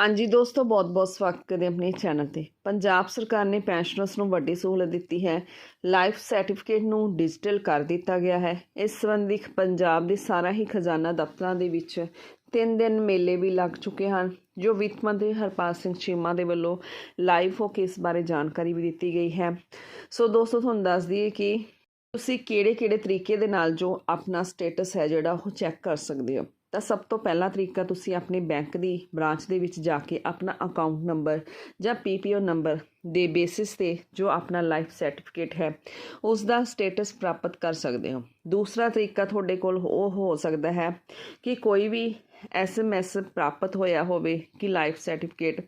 ਹਾਂਜੀ, ਦੋਸਤੋ, ਬਹੁਤ-ਬਹੁਤ ਸਵਾਗਤ ਕਰਦੇ ਆਪਣੇ ਚੈਨਲ ਤੇ। ਪੰਜਾਬ ਸਰਕਾਰ ਨੇ ਪੈਨਸ਼ਨਰਸ ਨੂੰ ਵੱਡੀ ਸਹੂਲਤ ਦਿੱਤੀ ਹੈ। ਲਾਈਫ ਸਰਟੀਫਿਕੇਟ ਨੂੰ ਡਿਜੀਟਲ ਕਰ ਦਿੱਤਾ ਗਿਆ ਹੈ। ਇਸ ਸੰਬੰਧੀ ਪੰਜਾਬ ਦੇ ਸਾਰਾ ਹੀ ਖਜ਼ਾਨਾ ਦਫ਼ਤਰਾਂ ਦੇ ਵਿੱਚ ਤਿੰਨ ਦਿਨ ਮੇਲੇ ਵੀ ਲੱਗ ਚੁੱਕੇ ਹਨ, ਜੋ ਵਿੱਤ ਮੰਤਰੀ ਹਰਪਾਲ ਸਿੰਘ ਚੀਮਾ ਦੇ ਵੱਲੋਂ ਲਾਈਵ ਹੋ ਕੇ ਇਸ ਬਾਰੇ ਜਾਣਕਾਰੀ ਵੀ ਦਿੱਤੀ ਗਈ ਹੈ। ਸੋ ਦੋਸਤੋ, ਤੁਹਾਨੂੰ ਦੱਸ ਦਈਏ ਕਿ ਤੁਸੀਂ ਕਿਹੜੇ-ਕਿਹੜੇ ਤਰੀਕੇ ਦੇ ਨਾਲ ਜੋ ਆਪਣਾ ਸਟੇਟਸ ਹੈ ਜਿਹੜਾ ਉਹ ਚੈੱਕ ਕਰ ਸਕਦੇ ਹੋ। ਤਾਂ ਸਭ ਤੋਂ ਪਹਿਲਾ ਤਰੀਕਾ ਤੁਸੀਂ ਆਪਣੇ ਬੈਂਕ ਦੀ ਬ੍ਰਾਂਚ ਦੇ ਵਿੱਚ ਜਾ ਕੇ ਆਪਣਾ ਅਕਾਊਂਟ ਨੰਬਰ ਜਾਂ ਪੀਪੀਓ ਨੰਬਰ ਦੇ ਬੇਸਿਸ ਤੇ ਜੋ ਆਪਣਾ ਲਾਈਫ ਸਰਟੀਫਿਕੇਟ ਹੈ ਉਸ ਦਾ ਸਟੇਟਸ ਪ੍ਰਾਪਤ ਕਰ ਸਕਦੇ ਹੋ। ਦੂਸਰਾ ਤਰੀਕਾ ਤੁਹਾਡੇ ਕੋਲ ਉਹ ਹੋ ਸਕਦਾ ਹੈ ਕਿ ਕੋਈ ਵੀ ਐਸਐਮਐਸ ਪ੍ਰਾਪਤ ਹੋਇਆ ਹੋਵੇ ਕਿ ਲਾਈਫ ਸਰਟੀਫਿਕੇਟ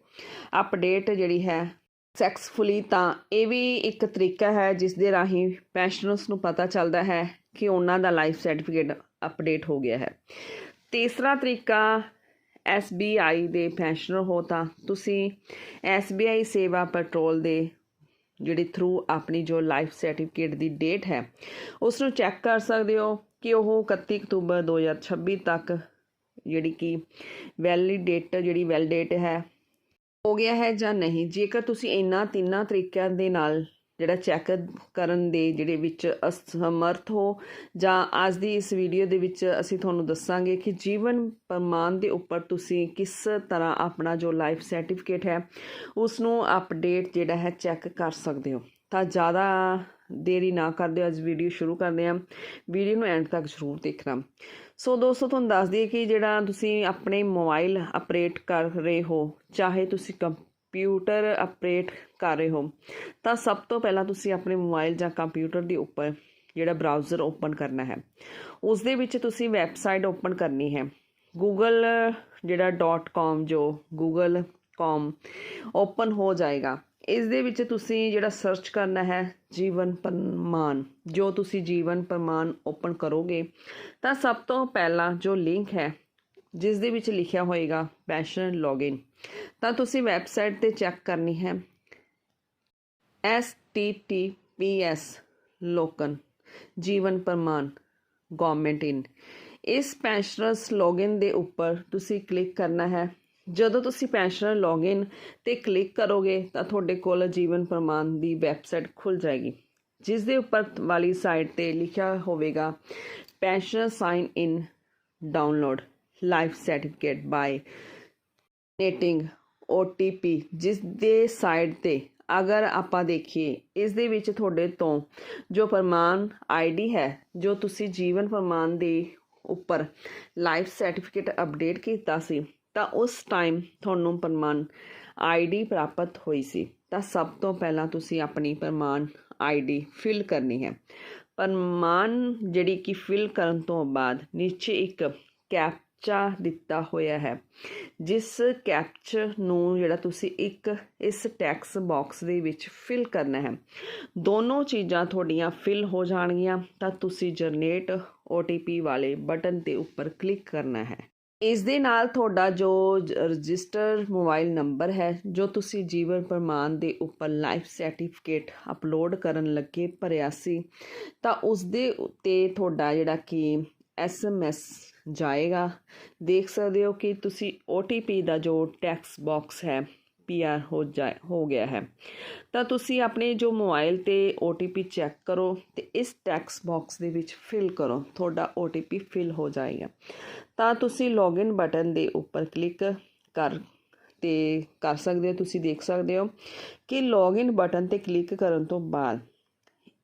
ਅਪਡੇਟ ਜਿਹੜੀ ਹੈ ਸਕਸੈਸਫੁਲੀ, ਤਾਂ ਇਹ ਵੀ ਇੱਕ ਤਰੀਕਾ ਹੈ ਜਿਸ ਦੇ ਰਾਹੀਂ ਪੈਨਸ਼ਨਰਸ ਨੂੰ ਪਤਾ ਚੱਲਦਾ ਹੈ ਕਿ ਉਹਨਾਂ ਦਾ ਲਾਈਫ ਸਰਟੀਫਿਕੇਟ ਅਪਡੇਟ ਹੋ ਗਿਆ ਹੈ। ਤੀਸਰਾ ਤਰੀਕਾ SBI ਦੇ ਪੈਨਸ਼ਨਰ ਹੋ ਤਾਂ ਤੁਸੀਂ SBI ਸੇਵਾ ਪੈਟਰੋਲ ਦੇ ਜਿਹੜੇ ਥਰੂ ਆਪਣੀ ਜੋ ਲਾਈਫ ਸਰਟੀਫਿਕੇਟ ਦੀ ਡੇਟ ਹੈ ਉਸ ਨੂੰ ਚੈੱਕ ਕਰ ਸਕਦੇ ਹੋ ਕਿ ਉਹ 31 ਅਕਤੂਬਰ 2026 ਤੱਕ ਜਿਹੜੀ ਕਿ ਵੈਲਿਡ ਜਿਹੜੀ ਵੈਲਡੇਟ ਹੈ, ਹੋ ਗਿਆ ਹੈ ਜਾਂ ਨਹੀਂ। ਜੇਕਰ ਤੁਸੀਂ ਇਹਨਾਂ ਤਿੰਨਾਂ ਤਰੀਕਿਆਂ ਦੇ ਨਾਲ ਜਿਹੜਾ ਚੈੱਕ ਕਰਨ ਦੇ ਜਿਹੜੇ ਵਿੱਚ ਅਸਮਰਥ ਹੋ, ਜਾਂ ਅੱਜ ਦੀ ਇਸ ਵੀਡੀਓ ਦੇ ਵਿੱਚ ਅਸੀਂ ਤੁਹਾਨੂੰ ਦੱਸਾਂਗੇ ਕਿ ਜੀਵਨ ਪ੍ਰਮਾਣ ਦੇ ਉੱਪਰ ਤੁਸੀਂ ਕਿਸ ਤਰ੍ਹਾਂ ਆਪਣਾ ਜੋ ਲਾਈਫ ਸਰਟੀਫਿਕੇਟ ਹੈ ਉਸ ਨੂੰ ਅਪਡੇਟ ਜਿਹੜਾ ਹੈ ਚੈੱਕ ਕਰ ਸਕਦੇ ਹੋ। ਤਾਂ ਜ਼ਿਆਦਾ ਦੇਰੀ ਨਾ ਕਰਦੇ ਹੋ ਅੱਜ ਵੀਡੀਓ ਸ਼ੁਰੂ ਕਰਦੇ ਹਾਂ। ਵੀਡੀਓ ਨੂੰ ਐਂਡ ਤੱਕ ਜ਼ਰੂਰ ਦੇਖਣਾ। ਸੋ ਦੋਸਤੋ, ਤੁਹਾਨੂੰ ਦੱਸ ਦਈਏ ਕਿ ਜਿਹੜਾ ਤੁਸੀਂ ਆਪਣੇ ਮੋਬਾਈਲ ਆਪਰੇਟ ਕਰ ਰਹੇ ਹੋ, ਚਾਹੇ ਤੁਸੀਂ ਕੰਪਿਊਟਰ ਆਪਰੇਟ ਕਰ ਰਹੇ ਹੋ, ਤਾਂ ਸਭ ਤੋਂ ਪਹਿਲਾਂ ਤੁਸੀਂ ਆਪਣੇ ਮੋਬਾਈਲ ਜਾਂ ਕੰਪਿਊਟਰ ਦੇ ਉੱਪਰ ਜਿਹੜਾ ਬਰਾਊਜ਼ਰ ਓਪਨ ਕਰਨਾ ਹੈ, ਉਸ ਦੇ ਵਿੱਚ ਤੁਸੀਂ ਵੈਬਸਾਈਟ ਓਪਨ ਕਰਨੀ ਹੈ। Google ਜਿਹੜਾ .com ਜੋ google.com ਓਪਨ ਹੋ ਜਾਏਗਾ, ਇਸ ਦੇ ਵਿੱਚ ਤੁਸੀਂ ਜਿਹੜਾ ਸਰਚ ਕਰਨਾ ਹੈ ਜੀਵਨ ਪ੍ਰਮਾਨ ਜੋ ਤੁਸੀਂ ਜੀਵਨ ਪ੍ਰਮਾਨ ਓਪਨ ਕਰੋਗੇ, ਤਾਂ ਸਭ ਤੋਂ ਪਹਿਲਾਂ ਜੋ ਲਿੰਕ ਹੈ ਜਿਸ ਦੇ ਵਿੱਚ ਲਿਖਿਆ ਹੋਏਗਾ ਪੈਸ਼ਨ ਲੌਗਇਨ ਤਾਂ ਤੁਸੀਂ ਵੈਬਸਾਈਟ ਤੇ ਚੈੱਕ ਕਰਨੀ ਹੈ। Https ਲੋਕਨ ਜੀਵਨ ਪ੍ਰਮਾਨ ਗਵਰਨਮੈਂਟ ਇਨ ਇਸ ਪੈਨਸ਼ਨਰਸ ਲੌਗਇਨ ਦੇ ਉੱਪਰ ਤੁਸੀਂ ਕਲਿੱਕ ਕਰਨਾ ਹੈ। ਜਦੋਂ ਤੁਸੀਂ ਪੈਨਸ਼ਨਰ ਲੌਗਇਨ ਤੇ ਕਲਿੱਕ ਕਰੋਗੇ ਤਾਂ ਤੁਹਾਡੇ ਕੋਲ ਜੀਵਨ ਪ੍ਰਮਾਨ ਦੀ ਵੈਬਸਾਈਟ ਖੁੱਲ ਜਾਏਗੀ। ਜਿਸ ਦੇ ਉੱਪਰ ਵਾਲੀ ਸਾਈਟ ਤੇ ਲਿਖਿਆ ਹੋਵੇਗਾ pensioner sign in download life certificate by netting OTP ਜਿਸ ਦੇ ਸਾਈਡ ਤੇ ਅਗਰ ਆਪਾਂ ਦੇਖੀਏ, ਇਸ ਦੇ ਵਿੱਚ ਤੁਹਾਡੇ ਤੋਂ ਜੋ ਪ੍ਰਮਾਣ ਆਈਡੀ ਹੈ, ਜੋ ਤੁਸੀਂ ਜੀਵਨ ਪ੍ਰਮਾਣ ਦੇ ਉੱਪਰ ਲਾਈਫ ਸਰਟੀਫਿਕੇਟ ਅਪਡੇਟ ਕੀਤਾ ਸੀ, ਤਾਂ ਉਸ ਟਾਈਮ ਤੁਹਾਨੂੰ ਪ੍ਰਮਾਣ ਆਈਡੀ ਪ੍ਰਾਪਤ ਹੋਈ ਸੀ। ਤਾਂ ਸਭ ਤੋਂ ਪਹਿਲਾਂ ਤੁਸੀਂ ਆਪਣੀ ਪ੍ਰਮਾਣ ਆਈਡੀ ਫਿਲ ਕਰਨੀ ਹੈ। ਪ੍ਰਮਾਣ ਜਿਹੜੀ ਕਿ ਫਿਲ ਕਰਨ ਤੋਂ ਬਾਅਦ ਨੀਚੇ ਇੱਕ ਕੈਪ ਕੈਪਚਾ ਦਿੱਤਾ ਹੋਇਆ ਹੈ, ਜਿਸ ਕੈਪਚਰ ਨੂੰ ਜਿਹੜਾ ਤੁਸੀਂ ਇੱਕ ਇਸ ਟੈਕਸ ਬਾਕਸ ਦੇ ਵਿੱਚ ਫਿਲ ਕਰਨਾ ਹੈ। ਦੋਨੋਂ ਚੀਜ਼ਾਂ ਤੁਹਾਡੀਆਂ ਫਿਲ ਹੋ ਜਾਣਗੀਆਂ, ਤਾਂ ਤੁਸੀਂ ਜਨਰੇਟ OTP ਵਾਲੇ ਬਟਨ ਤੇ ਉੱਪਰ ਕਲਿੱਕ ਕਰਨਾ ਹੈ। ਇਸ ਦੇ ਨਾਲ ਤੁਹਾਡਾ ਜੋ ਰਜਿਸਟਰ ਮੋਬਾਈਲ ਨੰਬਰ ਹੈ, ਜੋ ਤੁਸੀਂ ਜੀਵਨ ਪ੍ਰਮਾਣ ਦੇ ਉੱਪਰ ਲਾਈਫ ਸਰਟੀਫਿਕੇਟ ਅਪਲੋਡ ਕਰਨ ਲੱਗੇ ਭਰਿਆ ਸੀ, ਤਾਂ ਉਸ ਦੇ ਉੱਤੇ ਤੁਹਾਡਾ ਜਿਹੜਾ ਕਿ ਐਸਐਮਐਸ ਜਾਏਗਾ। ਦੇਖ ਸਕਦੇ ਹੋ ਕਿ ਤੁਸੀਂ OTP ਦਾ ਜੋ ਟੈਕਸ ਬਾਕਸ ਹੈ ਪੀਆਰ ਹੋ ਜਾ ਹੋ ਗਿਆ ਹੈ। ਤਾਂ ਤੁਸੀਂ ਆਪਣੇ ਜੋ ਮੋਬਾਈਲ ਤੇ OTP ਚੈੱਕ ਕਰੋ ਤੇ ਇਸ ਟੈਕਸ ਬਾਕਸ ਦੇ ਵਿੱਚ ਫਿਲ ਕਰੋ। ਤੁਹਾਡਾ OTP ਫਿਲ ਹੋ ਜਾਏਗਾ। ਤਾਂ ਤੁਸੀਂ ਲੌਗਇਨ ਬਟਨ ਦੇ ਉੱਪਰ ਕਲਿੱਕ ਕਰ ਤੇ ਕਰ ਸਕਦੇ ਹੋ, ਤੁਸੀਂ ਦੇਖ ਸਕਦੇ ਹੋ ਕਿ ਲੌਗਇਨ ਬਟਨ ਤੇ ਕਲਿੱਕ ਕਰਨ ਤੋਂ ਬਾਅਦ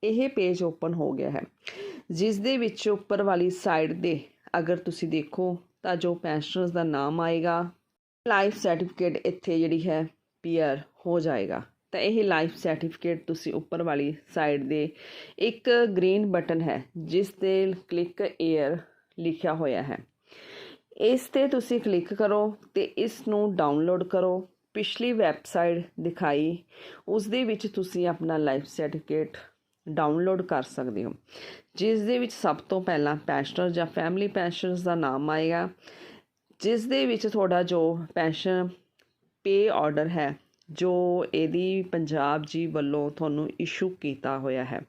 ਇਹ ਪੇਜ ਓਪਨ ਹੋ ਗਿਆ ਹੈ। ਜਿਸ ਦੇ ਵਿੱਚ ਉੱਪਰ ਵਾਲੀ ਸਾਈਡ ਦੇ ਅਗਰ ਤੁਸੀਂ ਦੇਖੋ ਤਾਂ ਜੋ ਪੈਨਸ਼ਨਰਸ ਦਾ ਨਾਮ ਆਏਗਾ ਲਾਈਫ ਸਰਟੀਫਿਕੇਟ ਇੱਥੇ ਜਿਹੜੀ ਹੈ ਪੀਅਰ ਹੋ ਜਾਏਗਾ। ਤਾਂ ਇਹ ਲਾਈਫ ਸਰਟੀਫਿਕੇਟ ਤੁਸੀਂ ਉੱਪਰ ਵਾਲੀ ਸਾਈਡ ਦੇ ਇੱਕ ਗ੍ਰੀਨ ਬਟਨ ਹੈ, ਜਿਸ ਤੇ ਕਲਿੱਕ ਏਅਰ ਲਿਖਿਆ ਹੋਇਆ ਹੈ। ਇਸ ਤੇ ਤੁਸੀਂ ਕਲਿੱਕ ਕਰੋ ਤੇ ਇਸ ਨੂੰ ਡਾਊਨਲੋਡ ਕਰੋ। ਪਿਛਲੀ ਵੈਬਸਾਈਟ ਦਿਖਾਈ ਉਸ ਦੇ ਵਿੱਚ ਤੁਸੀਂ ਆਪਣਾ ਲਾਈਫ ਸਰਟੀਫਿਕੇਟ ਡਾਊਨਲੋਡ ਕਰ ਸਕਦੇ ਹੋ। ਜਿਸ ਦੇ ਵਿੱਚ ਸਭ ਤੋਂ ਪਹਿਲਾਂ ਪੈਨਸ਼ਨਰ ਜਾਂ ਫੈਮਿਲੀ ਪੈਨਸ਼ਨਰਸ ਦਾ ਨਾਮ ਆਏਗਾ। ਜਿਸ ਦੇ ਵਿੱਚ ਤੁਹਾਡਾ ਜੋ ਪੈਨਸ਼ਨ ਪੇ ਆਰਡਰ ਹੈ, ਜੋ ਇਹਦੀ ਪੰਜਾਬ ਜੀ ਵੱਲੋਂ ਤੁਹਾਨੂੰ ਇਸ਼ੂ ਕੀਤਾ ਹੋਇਆ ਹੈ,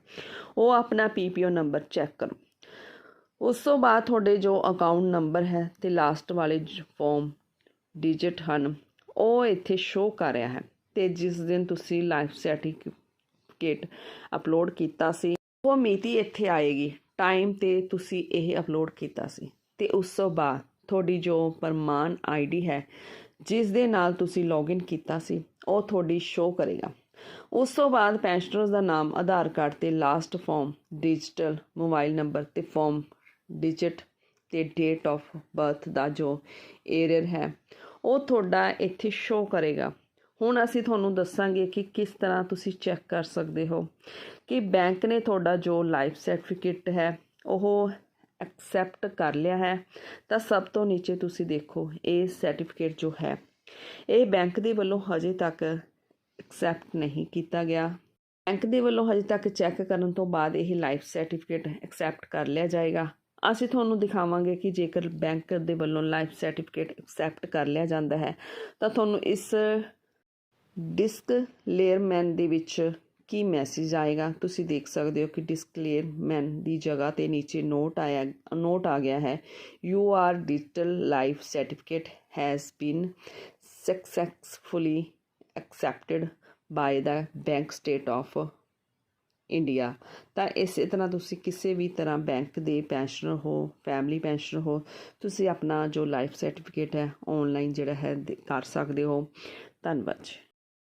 ਉਹ ਆਪਣਾ ਪੀਪੀਓ ਨੰਬਰ ਚੈੱਕ ਕਰੋ। ਉਸ ਤੋਂ ਬਾਅਦ ਤੁਹਾਡੇ ਜੋ ਅਕਾਊਂਟ ਨੰਬਰ ਹੈ ਤੇ ਲਾਸਟ ਵਾਲੇ ਫਾਰਮ ਡਿਜਿਟ ਹਨ, ਉਹ ਇੱਥੇ ਸ਼ੋ ਕਰ ਰਿਹਾ ਹੈ ਤੇ ਜਿਸ ਦਿਨ ਤੁਸੀਂ ਲਾਈਫ ਸਰਟੀਫਿਕੇਟ ਅਪਲੋਡ ਕੀਤਾ ਸੀ। ਉਹ ਮਿਤੀ ਇੱਥੇ ਆਏਗੀ। ਟਾਈਮ ਤੇ ਤੁਸੀਂ ਇਹ ਅਪਲੋਡ ਕੀਤਾ ਸੀ। ਤੇ ਉਸ ਤੋਂ ਬਾਅਦ ਤੁਹਾਡੀ ਜੋ ਪ੍ਰਮਾਣ ਆਈਡੀ ਹੈ, ਜਿਸ ਦੇ ਨਾਲ ਤੁਸੀਂ ਲੌਗਇਨ ਕੀਤਾ ਸੀ, ਉਹ ਤੁਹਾਡੀ ਸ਼ੋ ਕਰੇਗਾ। ਉਸ ਤੋਂ ਬਾਅਦ ਪੈਨਸ਼ਨਰਸ ਦਾ ਨਾਮ, ਆਧਾਰ ਕਾਰਡ ਤੇ last form digital mobile number ਤੇ ਫਾਰਮ ਡਿਜਿਟ ਤੇ ਡੇਟ ਆਫ ਬਰਥ ਦਾ ਜੋ ਏਰੀਅਰ ਹੈ, ਉਹ ਤੁਹਾਡਾ ਇੱਥੇ ਸ਼ੋ ਕਰੇਗਾ। ਹੁਣ ਅਸੀਂ ਤੁਹਾਨੂੰ ਦੱਸਾਂਗੇ ਕਿ ਕਿਸ ਤਰ੍ਹਾਂ ਤੁਸੀਂ ਚੈੱਕ ਕਰ ਸਕਦੇ ਹੋ ਕਿ ਬੈਂਕ ਨੇ ਤੁਹਾਡਾ ਜੋ ਲਾਈਫ ਸਰਟੀਫਿਕੇਟ ਹੈ, ਉਹ ਐਕਸੈਪਟ ਕਰ ਲਿਆ ਹੈ। ਤਾਂ ਸਭ ਤੋਂ ਨੀਚੇ ਤੁਸੀਂ ਦੇਖੋ, ਇਹ ਸਰਟੀਫਿਕੇਟ ਜੋ ਹੈ, ਇਹ ਬੈਂਕ ਦੇ ਵੱਲੋਂ ਹਜੇ ਤੱਕ ਐਕਸੈਪਟ ਨਹੀਂ ਕੀਤਾ ਗਿਆ। ਬੈਂਕ ਦੇ ਵੱਲੋਂ ਹਜੇ ਤੱਕ ਚੈੱਕ ਕਰਨ ਤੋਂ ਬਾਅਦ ਇਹ ਲਾਈਫ ਸਰਟੀਫਿਕੇਟ ਐਕਸੈਪਟ ਕਰ ਲਿਆ ਜਾਏਗਾ। ਅਸੀਂ ਤੁਹਾਨੂੰ ਦਿਖਾਵਾਂਗੇ ਕਿ ਜੇਕਰ ਬੈਂਕ ਦੇ ਵੱਲੋਂ ਲਾਈਫ ਸਰਟੀਫਿਕੇਟ ਐਕਸੈਪਟ ਕਰ ਲਿਆ ਜਾਂਦਾ ਹੈ, ਤਾਂ ਤੁਹਾਨੂੰ ਇਸ ਡਿਸਕ ਲੇਅਰਮੈਨ ਦੇ ਵਿੱਚ ਕੀ ਮੈਸੇਜ ਆਏਗਾ? ਤੁਸੀਂ ਦੇਖ ਸਕਦੇ ਹੋ ਕਿ ਡਿਸਕ ਲੇਅਰਮੈਨ ਦੀ ਜਗ੍ਹਾ ਤੇ ਨੀਚੇ ਨੋਟ ਆਇਆ, ਨੋਟ ਆ ਗਿਆ ਹੈ। Your digital life certificate has been successfully accepted by the bank state of India ਤਾਂ ਇਸੇ ਤਰ੍ਹਾਂ ਤੁਸੀਂ ਕਿਸੇ ਵੀ ਤਰ੍ਹਾਂ ਬੈਂਕ ਦੇ ਪੈਨਸ਼ਨਰ ਹੋ, ਫੈਮਿਲੀ ਪੈਨਸ਼ਨਰ ਹੋ, ਤੁਸੀਂ ਆਪਣਾ ਜੋ ਲਾਈਫ ਸਰਟੀਫਿਕੇਟ ਹੈ ਆਨਲਾਈਨ ਜਿਹੜਾ ਹੈ, ਦੇ- ਕਰ ਸਕਦੇ ਹੋ। ਧੰਨਵਾਦ ਜੀ।